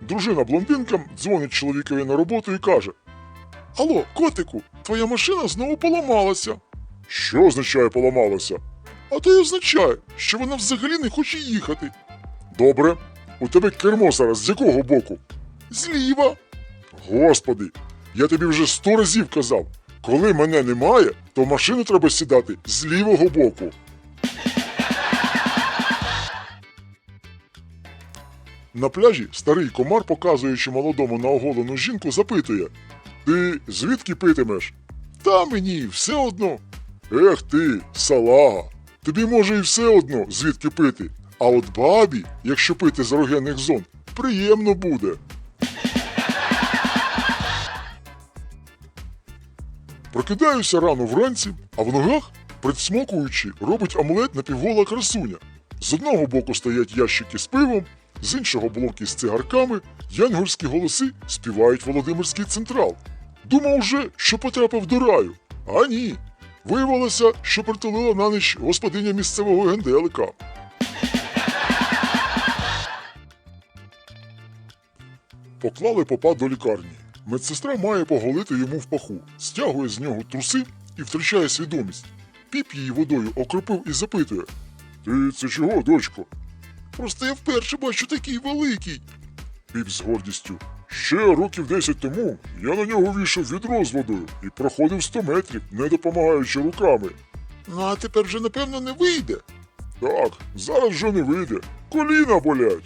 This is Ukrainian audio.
дружина блондинка дзвонить чоловікові на роботу і каже: Алло, котику, твоя машина знову поламалася. Що означає поламалася? А то й означає, що вона взагалі не хоче їхати. Добре. У тебе кермо зараз з якого боку? Зліва. Господи, я тобі вже сто разів казав. Коли мене немає, то машину треба сідати з лівого боку. На пляжі старий комар, показуючи молодому на оголену жінку, запитує: Ти звідки питимеш? Та мені все одно. Ех ти, салага. Тобі може і все одно, звідки пити. А от бабі, якщо пити з ерогенних зон, приємно буде. Прокидаюся рано вранці, а в ногах, присмокуючи, робить омлет напівгола красуня. З одного боку стоять ящики з пивом, з іншого блоки з цигарками, янгольські голоси співають Володимирський централ. Думав уже, що потрапив до раю. А ні. Виявилося, що притулила на ніч господиня місцевого генделика. Поклали попа до лікарні. Медсестра має поголити йому в паху, стягує з нього труси і втрачає свідомість. Піп її водою окропив і запитує: Ти це чого, дочко? Просто я вперше бачу такий великий. Піп з гордістю. Ще років 10 тому я на нього вішав відро з водою і проходив 100 метрів, не допомагаючи руками. Ну, а тепер вже напевно не вийде. Так, зараз вже не вийде. Коліна болять.